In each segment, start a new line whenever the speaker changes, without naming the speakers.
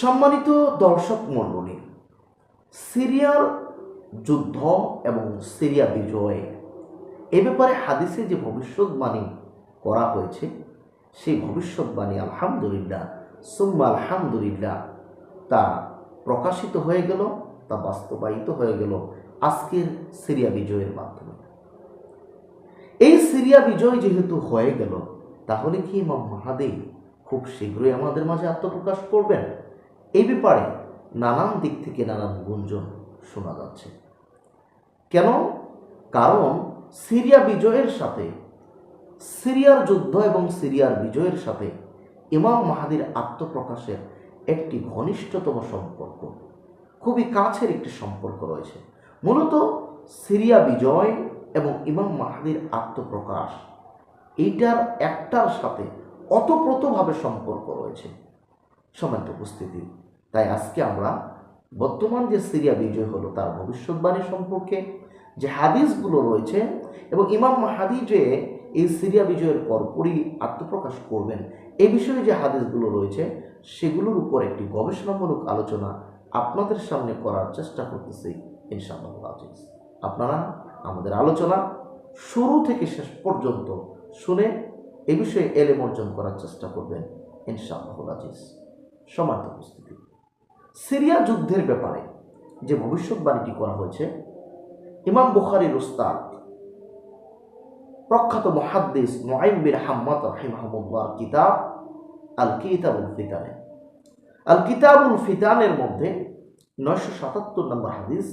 সম্মানিত দর্শক মণ্ডলী সিরিয়ার যুদ্ধ এবং সিরিয়া বিজয় এ ব্যাপারে হাদিসে যে ভবিষ্যৎবাণী করা হয়েছে, সেই ভবিষ্যৎবাণী আলহামদুলিল্লাহ, সুম্মা আলহামদুলিল্লাহ, তা প্রকাশিত হয়ে গেল, তা বাস্তবায়িত হয়ে গেল আজকের সিরিয়া বিজয়ের মাধ্যমে। এই সিরিয়া বিজয় যেহেতু হয়ে গেল, তাহলে কি ইমাম খুব শীঘ্রই আমাদের মাঝে আত্মপ্রকাশ করবেন? এই ব্যাপারে নানান দিক থেকে নানান গুঞ্জন শোনা যাচ্ছে। কেন? কারণ সিরিয়া বিজয়ের সাথে, সিরিয়ার যুদ্ধ এবং সিরিয়ার বিজয়ের সাথে ইমাম মাহাদির আত্মপ্রকাশের একটি ঘনিষ্ঠতম সম্পর্ক, খুবই কাছের একটি সম্পর্ক রয়েছে। মূলত সিরিয়া বিজয় এবং ইমাম মাহাদির আত্মপ্রকাশ, এইটার একটার সাথে অতপ্রতভাবে সম্পর্ক রয়েছে। সমান্ত উপস্থিতি। তাই আজকে আমরা বর্তমান যে সিরিয়া বিজয় হলো, তার ভবিষ্যৎবাণী সম্পর্কে যে হাদিসগুলো রয়েছে এবং ইমাম মাহাদি যে এই সিরিয়া বিজয়ের পরপরই আত্মপ্রকাশ করবেন এই বিষয়ে যে হাদিসগুলো রয়েছে, সেগুলোর উপর একটি গবেষণামূলক আলোচনা আপনাদের সামনে করার চেষ্টা করতেছি, ইনশাআল্লাহ আপনারা আমাদের আলোচনা শুরু থেকে শেষ পর্যন্ত শুনে এ বিষয়ে এলেম অর্জন করার চেষ্টা করবেন, ইনশাআল্লাহ আজিজ। সমান্ত উপস্থিতি সিরিয়া যুদ্ধের ব্যাপারে যে ভবিষ্যৎবাণীটি করা হয়েছে, ইমাম বুখারির উস্তাদ, প্রখ্যাত মহাদ্দিস নোয়াইম বিন হাম্মদ রাহিমাহমুল্লাহর কিতাব আল কিতাবুল ফিতানে। আল কিতাবুল ফিতানের মধ্যে নয়শো সাতাত্তর নম্বর হাদিস,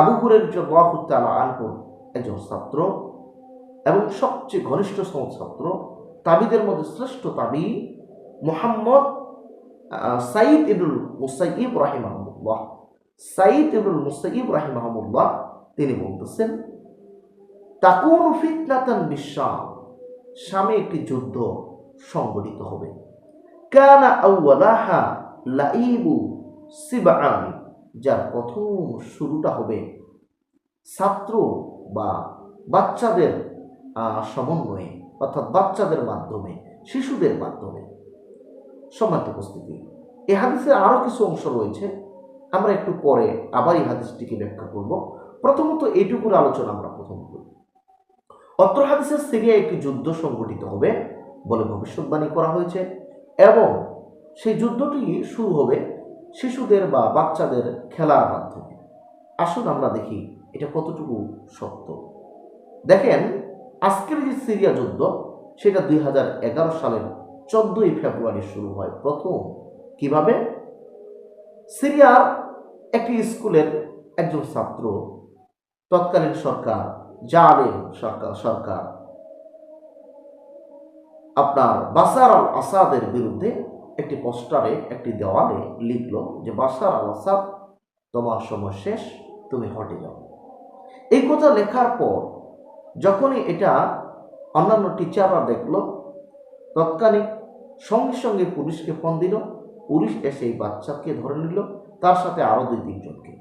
আবু হুরের জবাহুত্তালা একজন ছাত্র এবং সবচেয়ে ঘনিষ্ঠতম ছাত্র, তাবিদের মধ্যে শ্রেষ্ঠ তাবি মোহাম্মদ সাইদ ইবুল মুসাইব রাহিমাহমুল্লাহ সাইদ ইবুল মুসাইব রাহিমাহমুল্লাহ তিনি বলতেছেন, তাকুন ফিতনাতান বিশ্বাম শামে একটি যুদ্ধ সংগঠিত হবে। কানা আউয়ালাহা লাইবু সিবাআনি যার প্রথম শুরুটা হবে ছাত্র বা বাচ্চাদের সমন্বয়ে, অর্থাৎ বাচ্চাদের মাধ্যমে, শিশুদের মাধ্যমে। সমান্ত উপস্থিতি। এই হাদিসের আরও কিছু অংশ রয়েছে। আমরা একটু পরে আবার এই হাদিসটিকে ব্যাখ্যা করব। প্রথমত এইটুকুর আলোচনা আমরা প্রথম করি। অত্র হাদিসের সিরিয়া একটি যুদ্ধ সংগঠিত হবে বলে ভবিষ্যৎবাণী করা হয়েছে এবং সেই যুদ্ধটি শুরু হবে শিশুদের বা বাচ্চাদের খেলার মাধ্যমে। আসুন আমরা দেখি এটা কতটুকু সত্য। দেখেন, আজকের যে সিরিয়া যুদ্ধ, সেটা দুই হাজার এগারো সালের চোদ্দই ফেব্রুয়ারি শুরু হয়। প্রথম কীভাবে? সিরিয়ার একটি স্কুলের একজন ছাত্র, তৎকালীন সরকার জালেম সরকার সরকার, আপনার বাসার আল আসাদের বিরুদ্ধে একটি পোস্টারে একটি দেওয়ালে লিখলো যে বাসার আল আসাদ, তোমার সময় শেষ, তুমি হটে যাও। এই কথা লেখার পর যখনই এটা অন্যান্য টিচাররা দেখল, তৎকালীন সঙ্গে সঙ্গে পুলিশকে ফোন দিল। পুলিশ এসে এই বাচ্চাকে ধরে নিল, তার সাথে আরও দুই তিনজনকে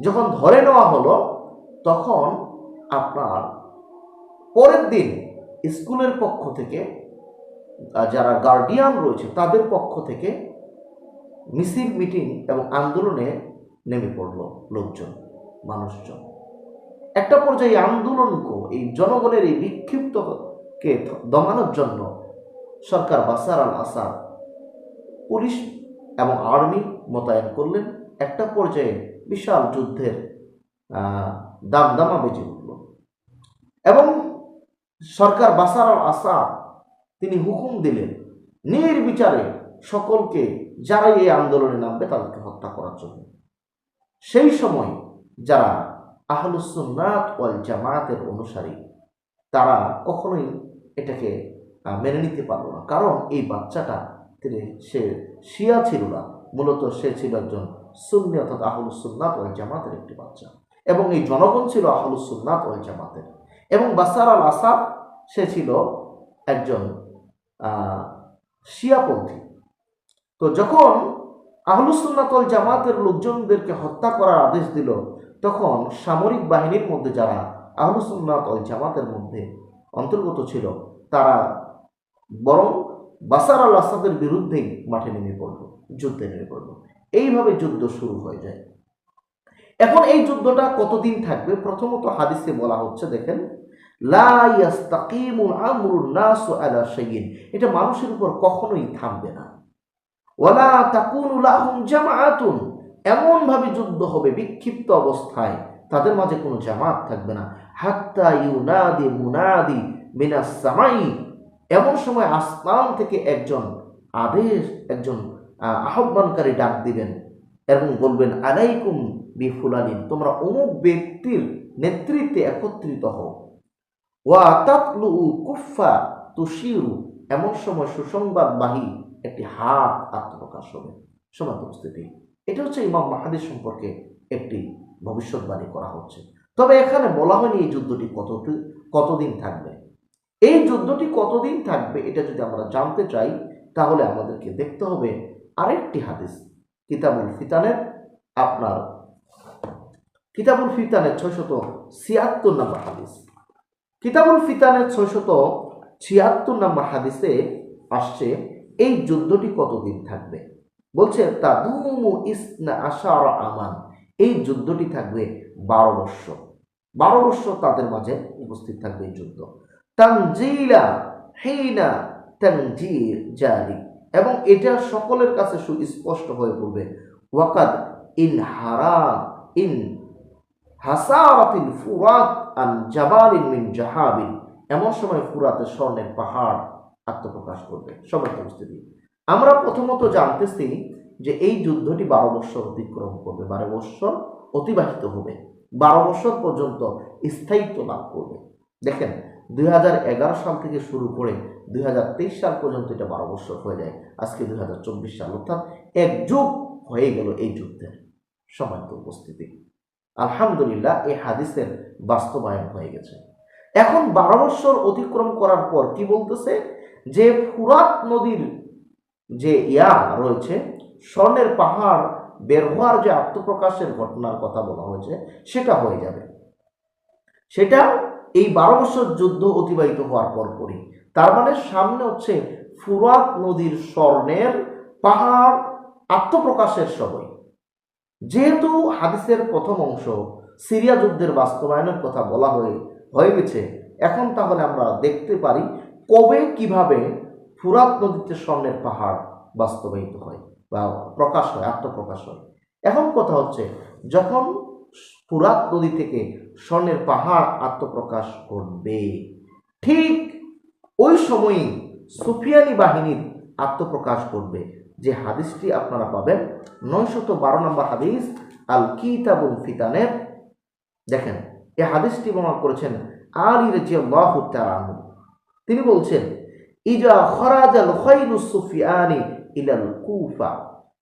যখন ধরে নেওয়া হলো, তখন আপনার পরের দিন স্কুলের পক্ষ থেকে যারা গার্ডিয়ান রয়েছে, তাদের পক্ষ থেকে মিছিল মিটিং এবং আন্দোলনে নেমে পড়ল লোকজন, মানুষজন। একটা পর্যায়ে আন্দোলনকে, এই জনগণের এই বিক্ষিপ্তকে দমানোর জন্য সরকার বাসার আল আসাদ পুলিশ এবং আর্মি মোতায়েন করলেন। একটা পর্যায়ে বিশাল যুদ্ধের দামদামা বেজে উঠল। এবং সরকার বাসার আল আসাদ তিনি হুকুম দিলেন, নির্বিচারে সকলকে যারাই এই আন্দোলনে নামবে তাদেরকে হত্যা করার জন্য। সেই সময় যারা আহলুসুন্নাত ওয়াল জামায়াতের অনুসারী, তারা কখনোই এটাকে মেনে নিতে পারল না। কারণ এই বাচ্চাটা তিনি, সে শিয়া ছিল না। মূলত সে ছিল একজন সুন্নি অর্থাৎ আহলুসুন্নাত ওয়াল জামাতের একটি বাচ্চা। এবং এই জনগণ ছিল আহলুসুন্নাত ওয়াল জামাতের। এবং বাসার আল আসাদ, সে ছিল একজন শিয়াপন্থী। তো যখন আহলুসুন্নাতল জামাতের লোকজনদেরকে হত্যা করার আদেশ দিল, তখন সামরিক বাহিনীর মধ্যে যারা আহলুসুন্নাতল জামাতের মধ্যে অন্তর্গত ছিল, তারা বরং বাসার আল আসাদের বিরুদ্ধেই মাঠে নেমে পড়ল, যুদ্ধে নেমে পড়ল। এইভাবে যুদ্ধ শুরু হয়ে যায়। এখন এই যুদ্ধটা কতদিন থাকবে? প্রথমত হাদিসে বলা হচ্ছে, দেখেন এটা মানুষের উপর কখনোই থামবে না। ওয়ালা তাকুনু লাহুম জামাআতুন। এমন ভাবে যুদ্ধ হবে বিক্ষিপ্ত অবস্থায়, তাদের মাঝে কোনো জামাত থাকবে না। হাত্তা ইউনাদি মুনাদি মিনাস সামাই। এমন সময় আসমান থেকে একজন আদেশ, একজন আহ্বানকারী ডাক দিবেন এবং বলবেন, আলাইকুম বি ফুলানিন তোমরা অমুক ব্যক্তির নেতৃত্বে একত্রিত হও। ওয়া তাতলু কুফা তুশিরু। এমন সময় সুসংবাদবাহী একটি হাত আত্মপ্রকাশ হবে। সমাজ উপস্থিতি। এটা হচ্ছে ইমাম মাহাদির সম্পর্কে একটি ভবিষ্যৎবাণী করা হচ্ছে। তবে এখানে বলা হয়নি এই যুদ্ধটি কত কতদিন থাকবে। এই যুদ্ধটি কতদিন থাকবে এটা যদি আমরা জানতে চাই, তাহলে আমাদেরকে দেখতে হবে আরেকটি হাদিস, কিতাবুল ফিতানের, আপনার কিতাবুল ফিতানের ছয়শত ছিয়াত্তর নম্বর হাদিস। কিতাবুল ফিতানের ছয়শত ছিয়াত্তর নম্বর হাদিসে আসছে, এই যুদ্ধটি কতদিন থাকবে? বলছে, তাদুমু ইসনা আশার আমান, এই যুদ্ধটি থাকবে বারো বৎসর। বারো বৎসর তাদের মাঝে উপস্থিত থাকবে এই যুদ্ধ। তানজিলা হেইনা তানজির জারি। এবং এটা সকলের কাছে সুস্পষ্ট হয়ে পড়বে ওয়াকাদ ইন হারা ইন হাসারাতিল ফুরাত আন জাবালিন মিন জাহাবিন। এমন সময় ফুরাতে স্বর্ণের পাহাড় আত্মপ্রকাশ করবে। সবাই উপস্থিতি আমরা প্রথমত জানতেছি যে এই যুদ্ধটি বারো বৎসর অতিক্রম করবে, বারো বৎসর অতিবাহিত হবে, বারো বৎসর পর্যন্ত স্থায়িত্ব লাভ করবে। দেখেন দুই হাজার এগারো সাল থেকে শুরু করে দুই হাজার তেইশ সাল পর্যন্ত এটা বারো বৎসর হয়ে যায়। আজকে দুই হাজার চব্বিশ সাল, অর্থাৎ এক যুগ হয়ে গেল এই যুদ্ধের সময় উপস্থিতি। আলহামদুলিল্লাহ, এই হাদিসের বাস্তবায়ন হয়ে গেছে। এখন বারো বৎসর অতিক্রম করার পর কি বলতেছে? যে ফুরাত নদীর যে ইয়া রয়েছে, স্বর্ণের পাহাড় বের হওয়ার যে আত্মপ্রকাশের ঘটনার কথা বলা হয়েছে, সেটা হয়ে যাবে। সেটা এই বারো বছর যুদ্ধ অতিবাহিত হওয়ার পর পরই তার মানে সামনে হচ্ছে ফুরাত নদীর স্বর্ণের পাহাড় আত্মপ্রকাশের সময়। যেহেতু হাদিসের প্রথম অংশ সিরিয়া যুদ্ধের বাস্তবায়নের কথা বলা হয়ে হয়ে গেছে, এখন তাহলে আমরা দেখতে পারি কবে কীভাবে ফুরাত নদীতে স্বর্ণের পাহাড় বাস্তবায়িত হয় বা প্রকাশ হয়, আত্মপ্রকাশ হয়। এখন কথা হচ্ছে, যখন ফুরাত নদী থেকে স্বর্ণের পাহাড় আত্মপ্রকাশ করবে। ঠিক ওই সময়ই সুফিয়ানি বাহিনীর আত্মপ্রকাশ করবে। যে হাদিসটি আপনারা পাবেন, নয়শত বারো নম্বর হাদিস, আল কিতাবুল ফিতানের। দেখেন এই হাদিসটি বর্ণনা করেছেন আলী রাজিয়াল্লাহু তাআলা। তিনি বলছেন, ইজা খরাজাল খৈলু সুফিয়ানি ইলাল কুফা।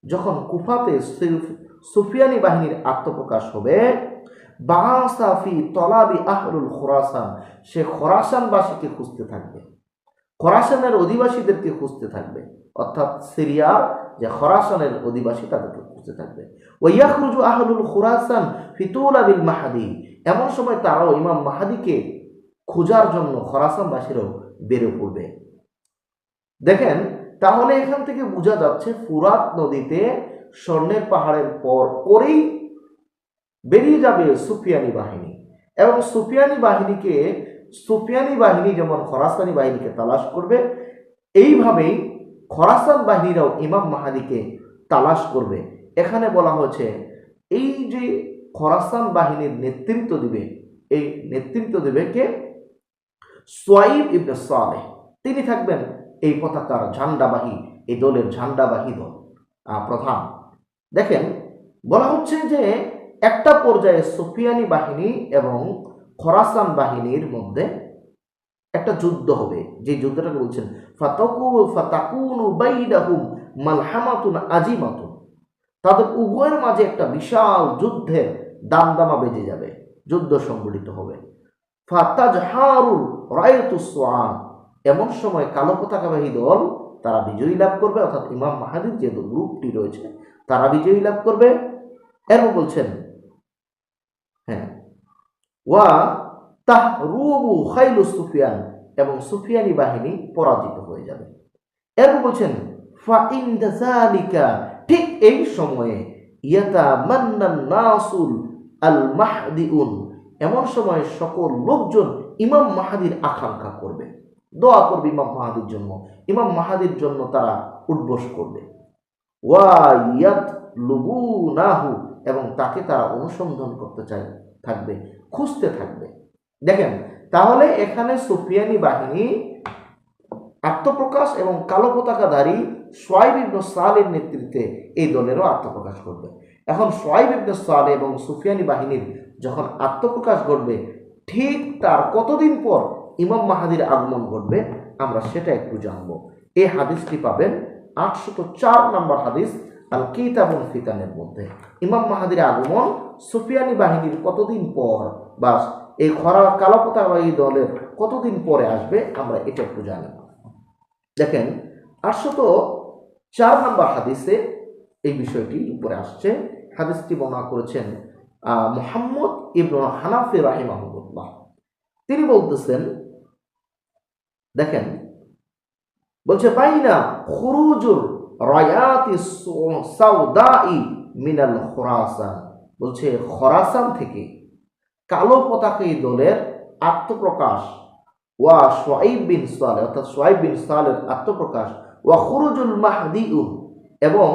যখন কুফাতে সুফ- সুফিয়ানি বাহিনীর আত্মপ্রকাশ হবে বাসাফি তলাবি আহরুল খোরাসান, সে খোরাসানবাসীকে খুঁজতে থাকবে। খোরাসানের অধিবাসীদেরকে খুঁজতে থাকবে। অর্থাৎ সিরিয়ার যে খোরাসানের অধিবাসী তাদেরকে খুঁজতে থাকবে। ওয়াখরুজু আহলুল খোরাসান ফিতুল আবিল মাহাদি, এমন সময় তারাও ইমাম মাহাদিকে খোঁজার জন্য খোরাসানবাসীরাও বেড়ে পড়বে। দেখেন তাহলে এখান থেকে বোঝা যাচ্ছে ফুরাত নদীতে স্বর্ণের পাহাড়ের পর পরেই বেরিয়ে যাবে সুফিয়ানি বাহিনী। এবং সুফিয়ানি বাহিনীকে, সুফিয়ানি বাহিনী যেমন খরাসানি বাহিনীকে তালাশ করবে, এইভাবেই খরাসান বাহিনীরাও ইমাম মাহাদিকে তালাশ করবে। এখানে বলা হয়েছে, এই যে খরাসান বাহিনীর নেতৃত্ব দিবে, এই নেতৃত্ব দেবে কে? সোয়াইব ইবনে সালেহ। তিনি থাকবেন এই পতাকার ঝান্ডাবাহী, এই দলের ঝান্ডাবাহী দল। প্রধান। দেখেন, বলা হচ্ছে যে একটা পর্যায়ে সুফিয়ানি বাহিনী এবং খরাসান বাহিনীর মধ্যে একটা যুদ্ধ হবে। যে যুদ্ধটাকে বলছেন, ফাতাকু মালহামাতুন আজিমাতুন। তাদের উভয়ের মাঝে একটা বিশাল যুদ্ধের দামদামা বেজে যাবে, যুদ্ধ সংগঠিত হবে। ফাতাজহারুল রায়তুসওয়ান এমন সময় কালো পতাকাবাহী দল তারা বিজয়ী লাভ করবে, অর্থাৎ ইমাম মাহাদির যে গ্রুপটি রয়েছে, তারা বিজয়ী লাভ করবে। এরপর বলছেন হ্যাঁ ওয়া তাহরুবু খাইলু সুফিয়ান, এবং সুফিয়ানি বাহিনী পরাজিত হয়ে যাবে। এরপর বলছেন ঠিক এই সময়ে ইয়াতা মান্নান নাসুল আল মাহদিউন, এমন সময় সকল লোকজন ইমাম মাহাদির আকাঙ্ক্ষা করবে। দোয়া করবে ইমাম মাহাদির জন্য। ইমাম মাহাদির জন্য তারা উদ্বোস করবে। ওয়া ইয়াত লুবুনাহু এবং তাকে তারা অনুসন্ধান করতে চাই, থাকবে, খুঁজতে থাকবে। দেখেন, তাহলে এখানে সুফিয়ানি বাহিনী আত্মপ্রকাশ এবং কালো পতাকাধারী সোয়াইব ইবনু সালের নেতৃত্বে এই দলেরও আত্মপ্রকাশ করবে এখন সোয়াইব ইবনু সালে এবং সুফিয়ানি বাহিনীর যখন আত্মপ্রকাশ ঘটবে, ঠিক তার কতদিন পর ইমাম মাহাদির আগমন ঘটবে, আমরা সেটা একটু জানব। এই হাদিসটি পাবেন আটশত চার নম্বর হাদিস আল কিতাবুল ফিতানের মধ্যে। ইমাম মাহাদির আগমন সুফিয়ানি বাহিনীর কতদিন পর বা এই খরা কালাপতাবাহী দলের কতদিন পরে আসবে, আমরা এটা একটু জানি দেখেন, আটশত চার নম্বর হাদিসে এই বিষয়টি উপরে আসছে। হাদিসটি বর্ণনা করেছেন মোহাম্মদ ইবন হানাফি রাহিমাহুল্লাহ। তিনি বলতেছেন দেখেন, বলছে, বাইনা খুরুজুর রায়াতি সাউদাই মিনাল খোরাসান। বলছে, খরাসান থেকে কালো পতাকাই দলের আত্মপ্রকাশ ওয়া সোয়াইব বিন সালে অর্থাৎ সোয়াইব বিন সালের আত্মপ্রকাশ, ওয়া খুরুজুল মাহদিউন, এবং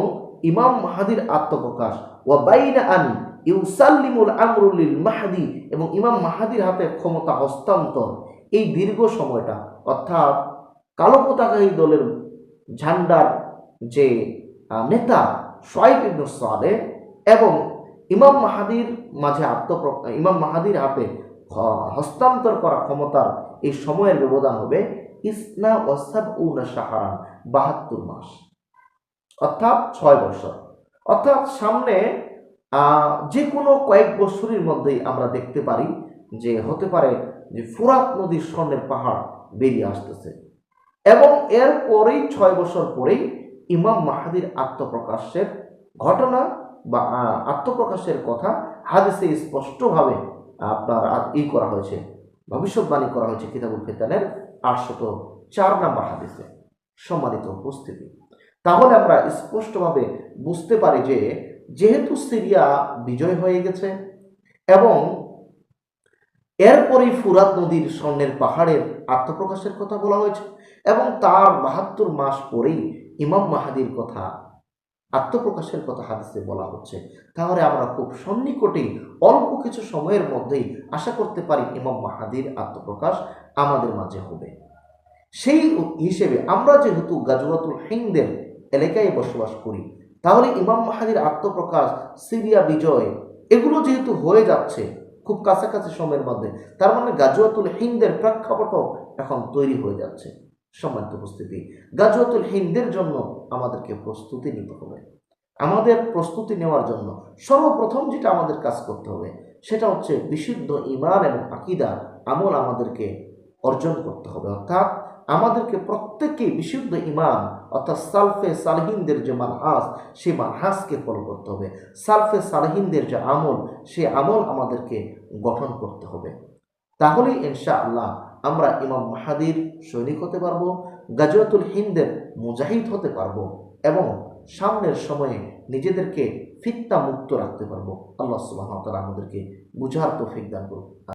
ইমাম মাহাদির আত্মপ্রকাশ, ওয়া বাইনা আন ইউসাল্লিমুল আমরুলিল মাহাদি, এবং ইমাম মাহাদির হাতে ক্ষমতা হস্তান্তর। এই দীর্ঘ সময়টা, অর্থাৎ কালো পতাকাই দলের ঝান্ডার যে নেতা সোয়াইব ইবনু সালে এবং ইমাম মাহাদির মাঝে আত্মপ্র ইমাম মাহাদির হাতে হস্তান্তর করা ক্ষমতার এই সময়ের ব্যবধান হবে ইসনা ওয়াসাব উনা সাহারান বাহাত্তর মাস। অর্থাৎ ছয় বছর। অর্থাৎ সামনে যে কোনো কয়েক বছরের মধ্যেই আমরা দেখতে পারি যে হতে পারে যে ফুরাত নদীর স্বর্ণের পাহাড় বেরিয়ে আসতেছে। এবং এর পরেই ছয় বছর পরেই ইমাম মাহাদির আত্মপ্রকাশের ঘটনা বা আত্মপ্রকাশের কথা হাদিসে স্পষ্টভাবে আপনার ই করা হয়েছে, ভবিষ্যৎবাণী করা হয়েছে কিতাবুল ফিতানের আটশত চার নাম্বার হাদিসে সম্মানিত উপস্থিতি। তাহলে আমরা স্পষ্টভাবে বুঝতে পারি যে যেহেতু সিরিয়া বিজয় হয়ে গেছে এবং এরপরেই ফুরাত নদীর স্বর্ণের পাহাড়ের আত্মপ্রকাশের কথা বলা হয়েছে এবং তার বাহাত্তর মাস পরেই ইমাম মাহাদির কথা আত্মপ্রকাশের কথা হাদিসে বলা হচ্ছে। তাহলে আমরা খুব সন্নিকটেই অল্প কিছু সময়ের মধ্যেই আশা করতে পারি ইমাম মাহাদির আত্মপ্রকাশ আমাদের মাঝে হবে। সেই হিসেবে আমরা যেহেতু গাজওয়াতুল হিন্দের এলাকায় বসবাস করি, তাহলে ইমাম মাহাদির আত্মপ্রকাশ, সিরিয়া বিজয়, এগুলো যেহেতু হয়ে যাচ্ছে খুব কাছাকাছি সময়ের মধ্যে। তার মানে গাজুয়াতুল হিন্দের প্রেক্ষাপটও এখন তৈরি হয়ে যাচ্ছে। সম্মানিত উপস্থিতি গাজুয়াতুল হিন্দের জন্য আমাদেরকে প্রস্তুতি নিতে হবে। আমাদের প্রস্তুতি নেওয়ার জন্য সর্বপ্রথম যেটা আমাদের কাজ করতে হবে, সেটা হচ্ছে বিশুদ্ধ ইমান এবং আকিদা আমল আমাদেরকে অর্জন করতে হবে। অর্থাৎ আমাদেরকে প্রত্যেককে বিশুদ্ধ ইমান অর্থাৎ সালফে সালহিনদের যে মানহাস সে মানহাসকে ফলো করতে হবে। সালফে সালহিনদের যে আমল সে আমল আমাদেরকে গঠন করতে হবে। তাহলেই ইনশা আল্লাহ আমরা ইমাম মাহাদির সৈনিক হতে পারব, গাজওয়াতুল হিন্দের মুজাহিদ হতে পারব এবং সামনের সময়ে নিজেদেরকে ফিত্তা মুক্ত রাখতে পারব। আল্লাহ সুবাহ আমাদেরকে বুঝার তৌফিক দান করুন